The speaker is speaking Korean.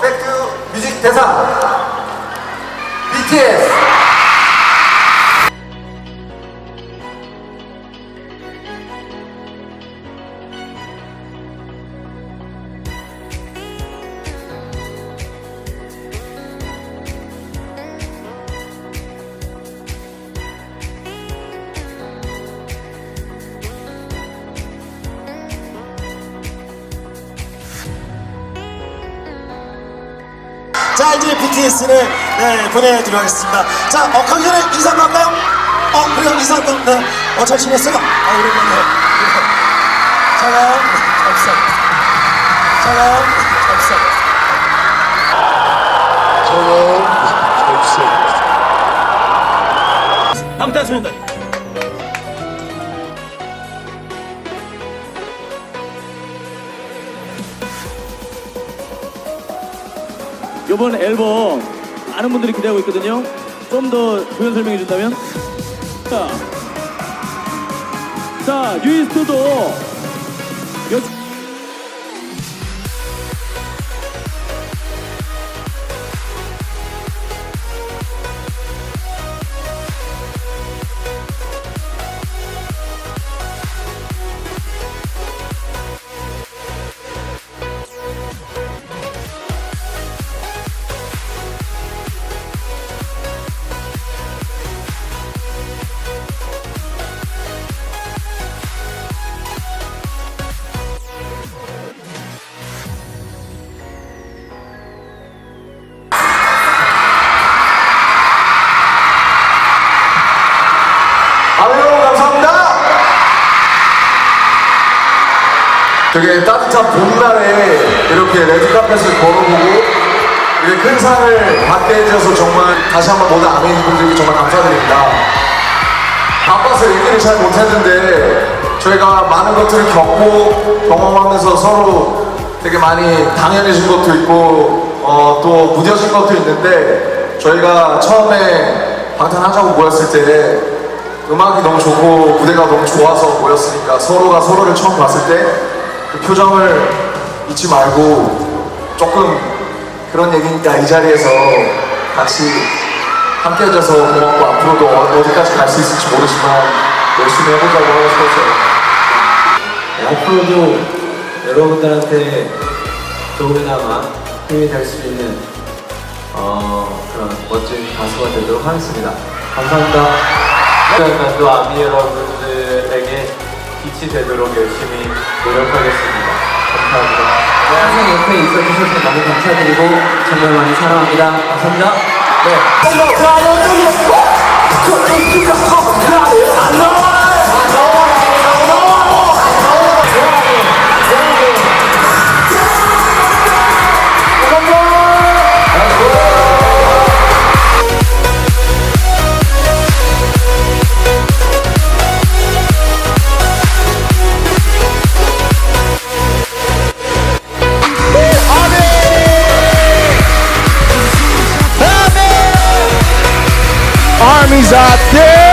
백투 뮤직 대상. BTS 자 이제 BTS를 네, 보내드리도록 하겠습니다. 자 어, 가기 전에 인사 할까요? 어 그래요 인사 한번 네. 어 잘 지냈어요? 아 오랜만에 사랑 감사 사랑 감사 이번 앨범 많은 분들이 기대하고 있거든요. 좀더 부연 설명해 준다면? 자, 자 유이스토도 여... 되게 따뜻한 봄날에 이렇게 레드카펫을 걸어보고 이렇게 큰 상을 받게 해줘서 정말 다시 한번 모든 아메이징 분들께 정말 감사드립니다. 바빠서 얘기를 잘 못했는데 저희가 많은 것들을 겪고 경험하면서 서로 되게 많이 당연해진 것도 있고 어, 또 무뎌진 것도 있는데 저희가 처음에 방탄하자고 모였을 때 음악이 너무 좋고 무대가 너무 좋아서 모였으니까 서로가 서로를 처음 봤을 때 그 표정을 잊지 말고 조금 그런 얘기니까 이 자리에서 같이 함께 해줘서 고맙고 앞으로도 어- 어디까지 갈 수 있을지 모르지만 열심히 해보자고 하고 싶었어요. 네, 앞으로도 여러분들한테 조금이나마 힘이 될 수 있는 어, 그런 멋진 가수가 되도록 하겠습니다. 감사합니다. 또 아미 여러분들에게 빛이 되도록 열심히 노력하겠습니다. 감사합니다. 항상 옆에 있어주셔서 너무 감사드리고 정말 많이 사랑합니다. 감사합니다. 네. Armies out there.